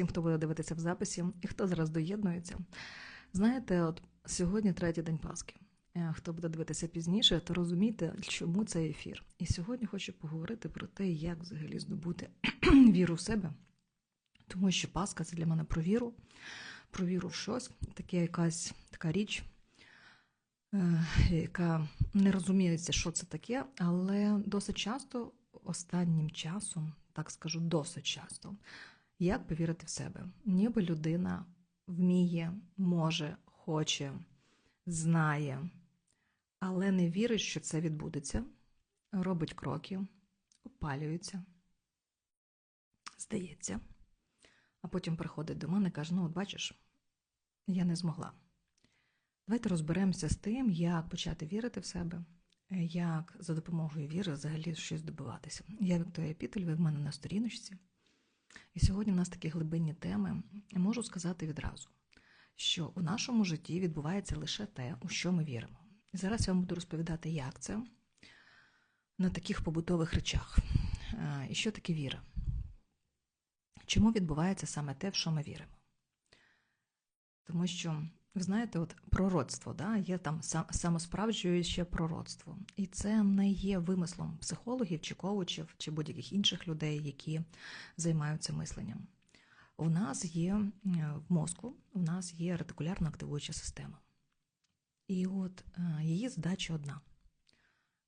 всім, хто буде дивитися в записі і хто зараз доєднується. Знаєте, от сьогодні третій день Пасхи. Е, Хто буде дивитися пізніше, то розумієте, чому цей ефір. І сьогодні хочу поговорити про те, як взагалі здобути віру в себе. Тому що Пасха це для мене про віру, про віру в щось, таке якась така річ, е, яка не розуміється, що це таке, але досить часто, останнім часом, так скажу, досить часто, як повірити в себе. Ніби людина вміє, може, хоче, знає, але не вірить, що це відбудеться, робить кроки, опалюється, здається, а потім приходить до мене і каже: ну, от бачиш, я не змогла. Давайте розберемося з тим, як почати вірити в себе, як за допомогою віри взагалі щось добиватися. Я Вікторія Пітель, ви в мене на сторіночці. І сьогодні в нас такі глибинні теми. Я можу сказати відразу, що у нашому житті відбувається лише те, у що ми віримо. І зараз я вам буду розповідати, як це на таких побутових речах. Е, І що таке віра? Чому відбувається саме те, в що ми віримо? Тому що, ви знаєте, от пророцтво, да, є там сам- самосправджуюче пророцтво. І це не є вимислом психологів чи коучів, чи будь-яких інших людей, які займаються мисленням. У нас є е, в мозку, у нас є ретикулярно активуюча система. І от е, її задача одна: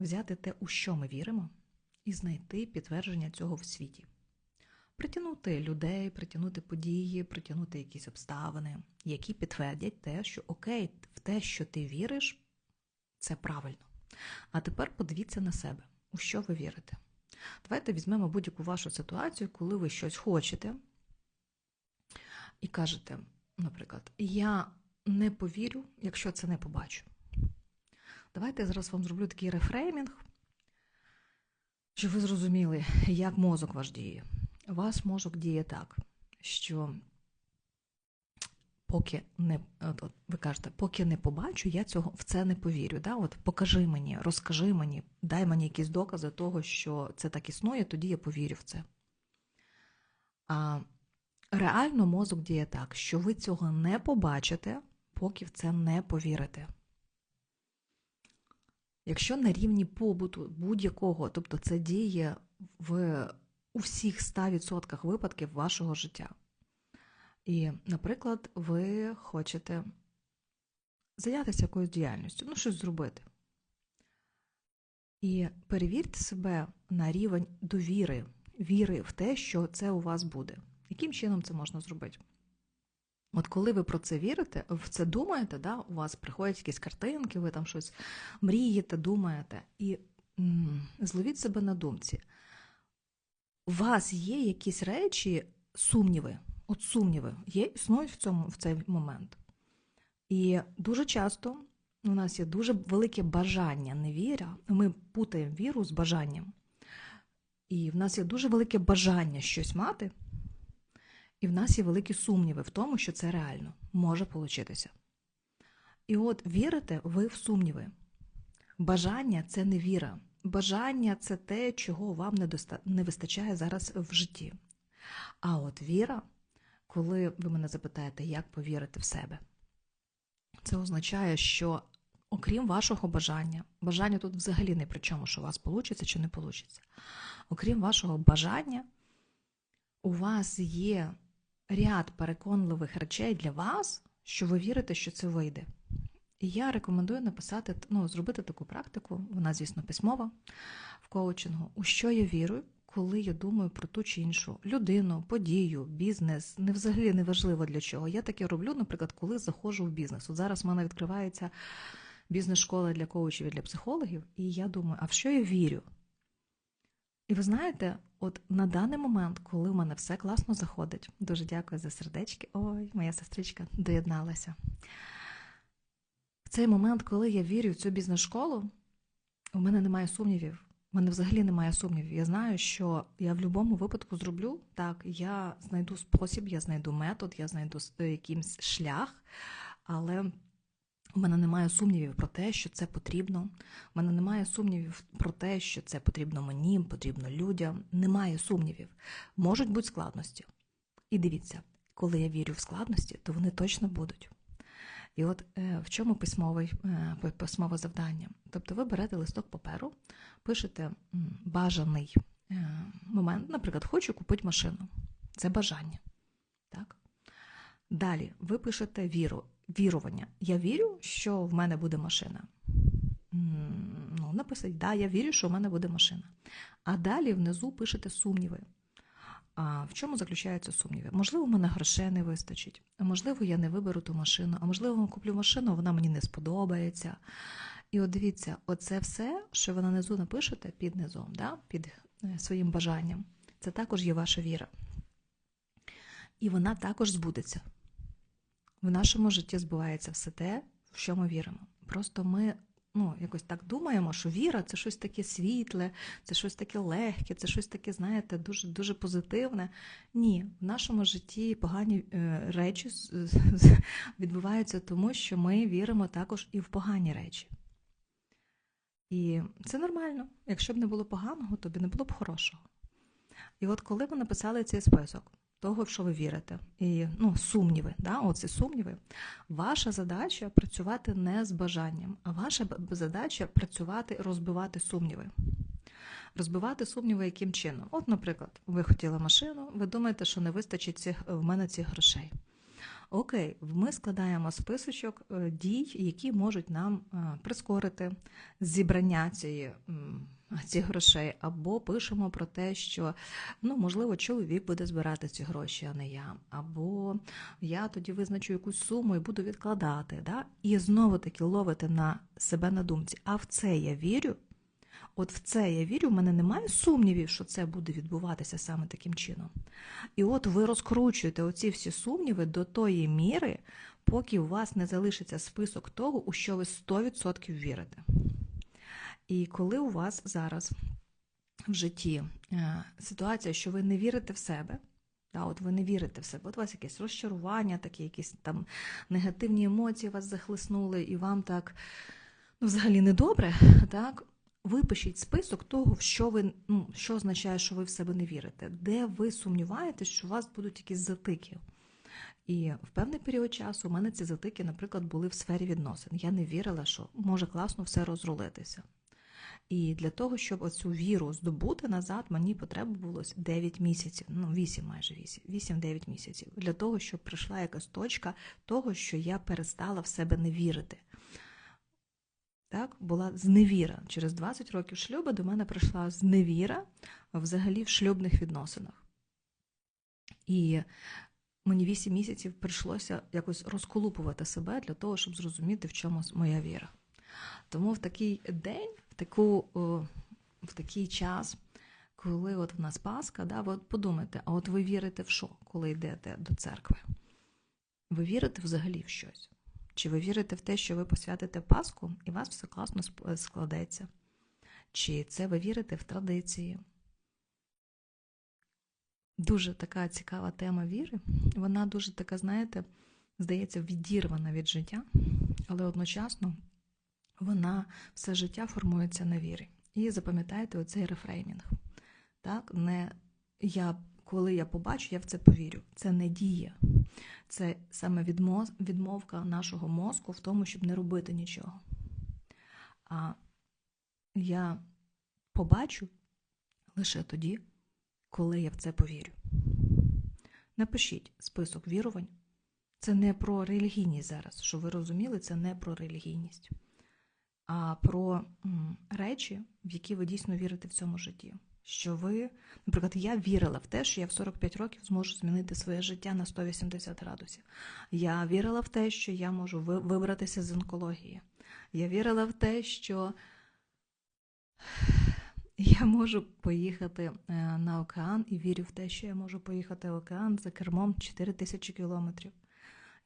взяти те, у що ми віримо, і знайти підтвердження цього в світі. Притягнути людей, притягнути події, притягнути якісь обставини, які підтвердять те, що окей, в те, що ти віриш, це правильно. А тепер подивіться на себе, у що ви вірите. Давайте візьмемо будь-яку вашу ситуацію, коли ви щось хочете, і кажете, наприклад, я не повірю, якщо це не побачу. Давайте я зараз вам зроблю такий рефреймінг, щоб ви зрозуміли, як мозок ваш діє. У вас мозок діє так, що поки не от, ви кажете, поки не побачу, я цього в це не повірю. Да? От покажи мені, розкажи мені, дай мені якісь докази того, що це так існує, тоді я повірю в це. А реально мозок діє так, що ви цього не побачите, поки в це не повірите. Якщо на рівні побуту будь-якого, тобто це діє в у всіх 100% випадків вашого життя. І, наприклад, ви хочете зайнятися якоюсь діяльністю, ну, щось зробити. І перевірте себе на рівень довіри, віри в те, що це у вас буде. Яким чином це можна зробити? От коли ви про це вірите, в це думаєте, да, у вас приходять якісь картинки, ви там щось мрієте, думаєте, і м, зловіть себе на думці. У вас є якісь речі, сумніви, от сумніви, є, існують в цьому в цей момент. І дуже часто у нас є дуже велике бажання, не віра. Ми путаємо віру з бажанням. І в нас є дуже велике бажання щось мати, і в нас є великі сумніви в тому, що це реально може получитися. І от вірите ви в сумніви. Бажання це не віра. Бажання це те, чого вам не, вистачає зараз в житті. А от віра, коли ви мене запитаєте, як повірити в себе, це означає, що окрім вашого бажання, бажання тут взагалі не при чому, що у вас вийде чи не вийде. Окрім вашого бажання, у вас є ряд переконливих речей для вас, що ви вірите, що це вийде. І я рекомендую написати, ну, зробити таку практику, вона, звісно, письмова в коучингу, у що я вірю, коли я думаю про ту чи іншу людину, подію, бізнес, не взагалі не важливо для чого. Я таке роблю, наприклад, коли заходжу в бізнес. От зараз в мене відкривається бізнес-школа для коучів і для психологів, і я думаю, а в що я вірю? І ви знаєте, от на даний момент, коли в мене все класно заходить, дуже дякую за сердечки. Ой, моя сестричка доєдналася. Цей момент, коли я вірю в цю бізнес-школу, у мене немає сумнівів. У мене взагалі немає сумнівів. Я знаю, що я в будь-якому випадку зроблю так. Я знайду спосіб, я знайду метод, я знайду якийсь шлях, але у мене немає сумнівів про те, що це потрібно. У мене немає сумнівів про те, що це потрібно мені, потрібно людям. Немає сумнівів. Можуть бути складності. І дивіться, коли я вірю в складності, то вони точно будуть. І от е, в чому письмовий, е, письмове завдання? Тобто ви берете листок паперу, пишете бажаний е, момент, наприклад, хочу купити машину. Це бажання. Так? Далі ви пишете віру, вірування. Я вірю, що в мене буде машина. Ну, написать, да, я вірю, що в мене буде машина. А далі внизу пишете сумніви. А в чому заключаються сумніви? Можливо, мене грошей не вистачить, а можливо, я не виберу ту машину, а можливо, куплю машину, вона мені не сподобається. І от дивіться, оце все, що ви нанизу напишете під низом, да? під е, своїм бажанням, це також є ваша віра. І вона також збудеться. В нашому житті збувається все те, в що ми віримо. Просто ми ну, якось так думаємо, що віра це щось таке світле, це щось таке легке, це щось таке, знаєте, дуже дуже позитивне. Ні, в нашому житті погані е, речі відбуваються тому, що ми віримо також і в погані речі. І це нормально. Якщо б не було поганого, то не було б хорошого. І от коли ви написали цей список, того, в що ви вірите, і ну, сумніви, да, оці сумніви. Ваша задача працювати не з бажанням, а ваша задача працювати, розбивати сумніви. Розбивати сумніви яким чином? От, наприклад, ви хотіли машину, ви думаєте, що не вистачить цих, в мене цих грошей. Окей, ми складаємо списочок е, дій, які можуть нам е, прискорити зібрання цієї цих грошей, або пишемо про те, що ну, можливо, чоловік буде збирати ці гроші, а не я, або я тоді визначу якусь суму і буду відкладати. Да? І знову таки ловити на себе на думці. А в це я вірю. От в це я вірю, в мене немає сумнівів, що це буде відбуватися саме таким чином. І от ви розкручуєте оці всі сумніви до тої міри, поки у вас не залишиться список того, у що ви 100% вірите. І коли у вас зараз в житті е, ситуація, що ви не вірите в себе, да, от ви не вірите в себе, от у вас якесь розчарування, такі якісь там негативні емоції вас захлиснули, і вам так ну, взагалі недобре, так, випишіть список того, що ви, ну, що означає, що ви в себе не вірите, де ви сумніваєтесь, що у вас будуть якісь затики. І в певний період часу у мене ці затики, наприклад, були в сфері відносин. Я не вірила, що може класно все розрулитися. І для того, щоб оцю віру здобути назад, мені потребувалось 9 місяців, ну 8 майже 8, 8-9 місяців, для того, щоб прийшла якась точка того, що я перестала в себе не вірити. Так, була зневіра. Через 20 років шлюбу до мене прийшла зневіра взагалі в шлюбних відносинах. І мені 8 місяців прийшлося якось розколупувати себе для того, щоб зрозуміти, в чому моя віра. Тому в такий день таку, в такий час, коли от в нас Пасха, да, ви от подумайте, а от ви вірите в що, коли йдете до церкви? Ви вірите взагалі в щось? Чи ви вірите в те, що ви посвятите Пасху, і вас все класно складеться? Чи це ви вірите в традиції? Дуже така цікава тема віри. Вона дуже така, знаєте, здається, відірвана від життя, але одночасно вона все життя формується на вірі. І запам'ятайте оцей рефреймінг. Так, не я, Коли я побачу, я в це повірю. Це не дія. Це саме відмовка нашого мозку в тому, щоб не робити нічого. А я побачу лише тоді, коли я в це повірю. Напишіть список вірувань. Це не про релігійність зараз. Щоб ви розуміли, це не про релігійність а про речі, в які ви дійсно вірите в цьому житті. Що ви, наприклад, я вірила в те, що я в 45 років зможу змінити своє життя на 180 градусів. Я вірила в те, що я можу вибратися з онкології. Я вірила в те, що я можу поїхати е, на океан і вірю в те, що я можу поїхати в океан за кермом 4 тисячі кілометрів.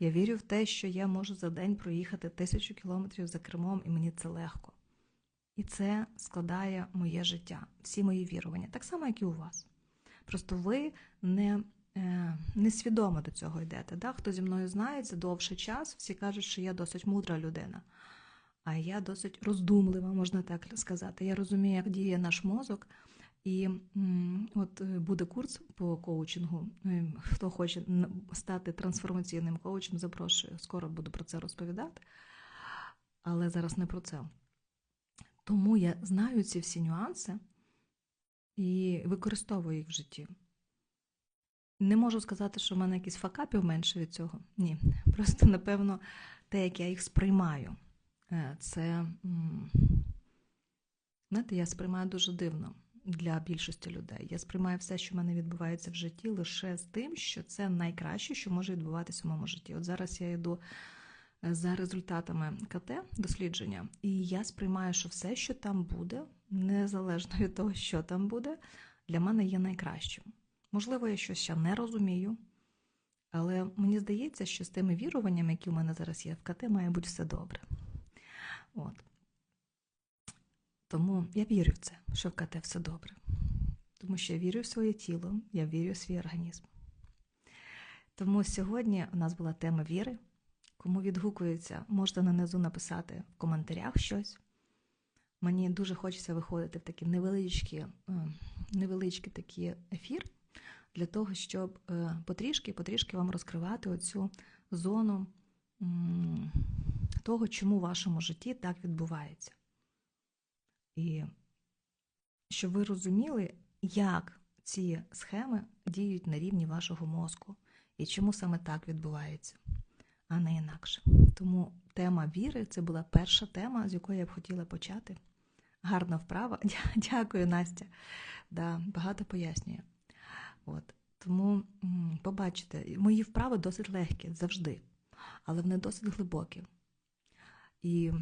Я вірю в те, що я можу за день проїхати тисячу кілометрів за кермом, і мені це легко. І це складає моє життя, всі мої вірування, так само, як і у вас. Просто ви не е, несвідомо до цього йдете. Да? Хто зі мною знається довший час, всі кажуть, що я досить мудра людина, а я досить роздумлива, можна так сказати. Я розумію, як діє наш мозок, І от е, буде курс по коучингу. Е, Хто хоче стати трансформаційним коучем, запрошую. Скоро буду про це розповідати, але зараз не про це. Тому я знаю ці всі нюанси і використовую їх в житті. Не можу сказати, що в мене якісь факапів менше від цього. Ні. Просто, напевно, те, як я їх сприймаю, е, це, знаєте, я сприймаю дуже дивно для більшості людей. Я сприймаю все, що в мене відбувається в житті, лише з тим, що це найкраще, що може відбуватися в моєму житті. От зараз я йду е, за результатами КТ дослідження, і я сприймаю, що все, що там буде, незалежно від того, що там буде, для мене є найкращим. Можливо, я щось ще не розумію, але мені здається, що з тими віруваннями, які в мене зараз є в КТ, має бути все добре. От. Тому я вірю в це, що в КТ все добре. Тому що я вірю в своє тіло, я вірю в свій організм. Тому сьогодні у нас була тема віри. Кому відгукується, можете нанизу написати в коментарях щось. Мені дуже хочеться виходити в такі невеличкі, е, невеличкі такі ефір для того, щоб е, потрішки-потрішки вам розкривати оцю зону того, чому в вашому житті так відбувається. І щоб ви розуміли, як ці схеми діють на рівні вашого мозку і чому саме так відбувається, а не інакше. Тому тема віри це була перша тема, з якої я б хотіла почати. Гарна вправа. Дякую, Настя. Да, багато пояснює. От. Тому побачите, мої вправи досить легкі завжди, але вони досить глибокі. І,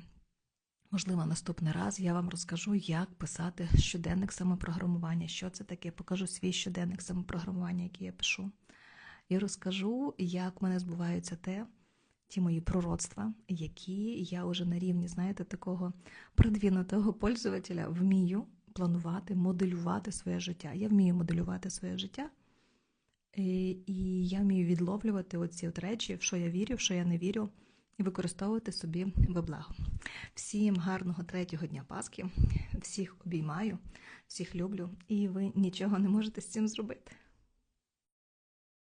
можливо, наступний раз я вам розкажу, як писати щоденник самопрограмування, що це таке, покажу свій щоденник самопрограмування, який я пишу. І розкажу, як в мене збуваються те, ті мої пророцтва, які я вже на рівні, знаєте, такого продвинутого пользователя вмію планувати, моделювати своє життя. Я вмію моделювати своє життя. І я вмію відловлювати оці от речі, в що я вірю, в що я не вірю, і використовувати собі ви благо. Всім гарного третього дня Пасхи, всіх обіймаю, всіх люблю, і ви нічого не можете з цим зробити.